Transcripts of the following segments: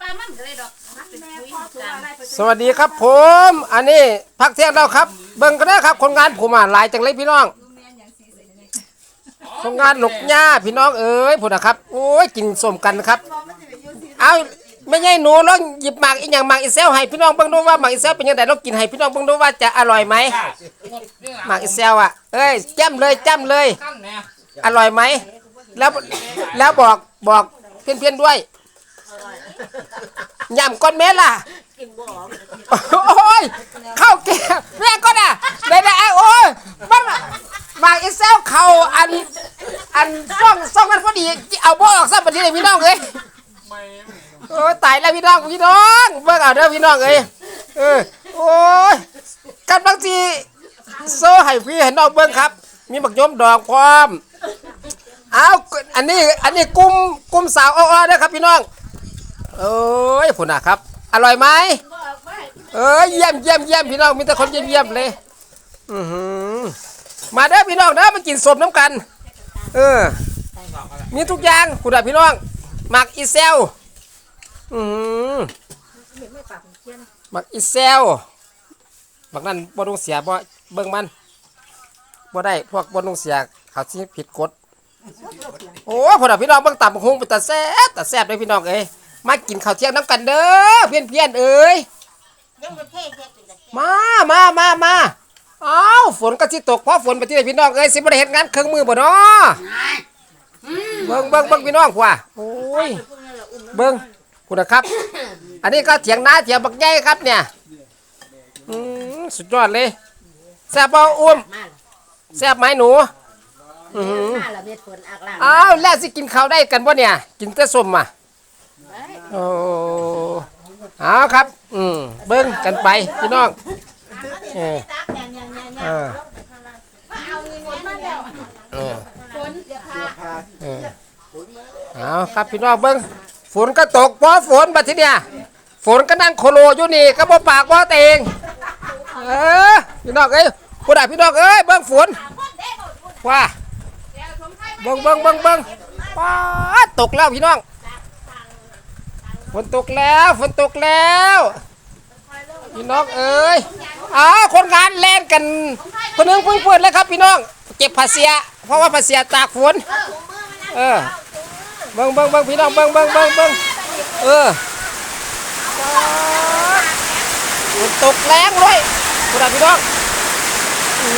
ปลามันก็เลยดอกมันเป็นปุ๋ยกันสวัสดีครับผม อันนี้พักเที่ยงแล้วครับ เบิ่งก็ได้ครับ คนงานผมอะหลายจังเลยพี่น้องคนงานหลกหญ้าพี่น้องเอ้ยพูดนะครับ โอ้ยกินสมกันครับ เอาไม่ใช่หนูลองหยิบหมากอีกอย่างหมากอีเซลให้พี่น้องเบิ่งดูว่าหมากอีเซลเป็นยังไงลองกินให้พี่น้องเบิ่งดูว่าจะอร่อยไหมหมากอีเซลอะเอ้ยจ้ำเลยจ้ำเลย ขั้นเนี่ยอร่อยไหม แล้วแล้วบอกบอกเพื่อนๆด้วย ยำก้อนเม็ดล่ะโอ้ยเข้าแก่แม่ก็น่ะได้ได้โอ้ยมันบางอีเซลเขาอัน อันซ่องซ่องกันพอดี เอาบ่ออกซะบัดนี้เลยพี่น้องเอ้ยโอ้ยตายแล้วพี่น้องพี่น้องเบิ่งเอาเด้อพี่น้องเอ้ยเออโอ้ยกันบางทีโซ่ให้พี่ให้น้องเบิ่งครับ มีบักยมดอกพร้อมเอาอันนี้อันนี้กุ้มกุ้มสาวอ้อๆนะครับพี่น้อง เอ้ยผุน่ะครับ อร่อยไหมเอ้ยเยี่ยมเยี่ยมเยี่ยมพี่น้องมีแต่คนเยี่ยมเยี่ยมเลยอือหือมาเด้อพี่น้องเด้อมากินสมน้ำกัน เออ มีทุกอย่างคุณพี่น้องหมักอีเซลอือหือหมักอีเซลหมักนั่นบ่ต้องเสียบ่เบิ่งมันบ่ได้พวกบ่ต้องเสียเขาสิผิดกฎโอ้พอดพี่น้องเบิ่งตำบักฮุงเป็นตาแซ่บตาแซ่บเลยพี่น้องเอ้ มากินข้าวเที่ยงน้ำกันเด้อเพี้ยนเพี้ยนๆเอ้ยมามามามาอ้าวฝนก็สิตกเพราะฝนไปที่ไหนพี่น้องเอ้ยสิบ่ได้เฮ็ดงานเครื่องมือบ่เนาะเบิ่งเบิ่งเบิ่งพี่น้องกว่าโอ้ยเบิ่งคุณนะครับ อันนี้ก็เถียงนาเถียงบักใหญ่ครับเนี่ยอืมสุดยอดเลยแซ่บบ่อุ้มแซ่บไหมหนูอือหือมาละเม็ดฝนอักล่างอ้าวแล้วสิกินข้าวได้กันบ่เนี่ย กินแต่ส้มอะ โอ้เอาครับ อืมเบิ้งกันไปพี่น้องเออเออเออเออเอาครับพี่น้องเบิ้งฝนก็ตกเพราะฝนบัดทีเนี่ยฝนก็นั่งโคโลอยู่นี่ก็บ่ปากบ่เตงเออพี่น้องเอ้ยผู้ใดพี่น้องเอ้ยเบิ้งฝนว่าเบิ้งเบิ้งเบิ้งเบิ้งป้าตกแล้วพี่น้อง ฝนตกแล้วฝนตกแล้วพี่น้องเอ้ยอ้าวคนงานแล่นกันคนนึงเพิ่งเปิดเลยครับพี่น้อง เก็บภาเสีย เพราะว่าภาเสียตากฝนเออเบิ้งเบิ้งเบิ้งพี่น้องเบิ้งเบิ้งเบิ้งเบิ้งเออฝนตกแรงเลยคุณพี่น้องโอ้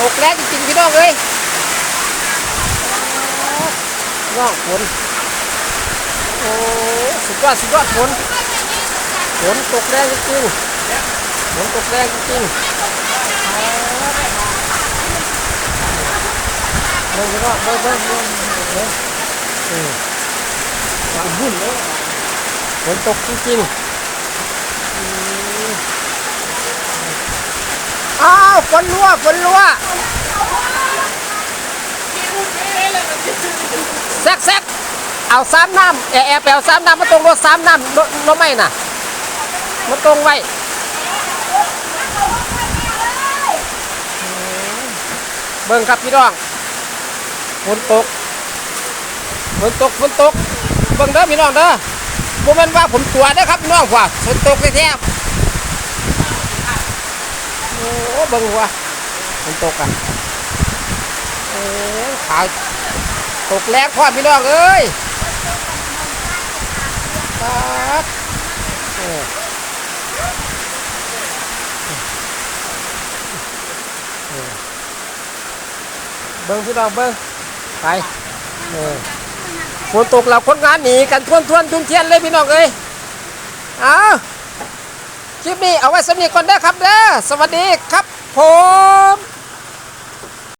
ตกแรงจริงๆพี่น้องเอ้ยน้องฝน โอ้สุดยอดสุดยอดฝนฝนตกแรงจริงฝนตกแรงจริงเบิ่งพี่น้องเบิ่งเบิ่งเบิ่งเบิ่งเออวางหุ่นเลยฝนตกจริงอ้าวฝนรั่วฝนรั่วแซกแซก เอาสามน้ำแอบแอบไปเอาสามน้ำมาตรงรถสามน้ำรถรถไม่น่ะมาตรงไว้เบิ่งครับพี่น้องฝนตกฝนตกฝนตกเบิ่งเด้อพี่น้องเด้อโมเมนว่าผมตัวเด้อครับพี่น้องว่าฝนตกแท้ๆโอ้เบิ่งว่าฝนตกอะโอ้ขาวตกแรงพอพี่น้องเอ้ย ครับเออเบิ้งพี่น้องเบิ้งไปเออฝนตกเราคนงานหนีกันท่วนท่วนทุ่นเทียนเลยพี่น้องเอ้ยเอาคลิปนี้เอาไว้สำนีก่อนเด้อครับเด้อสวัสดีครับผม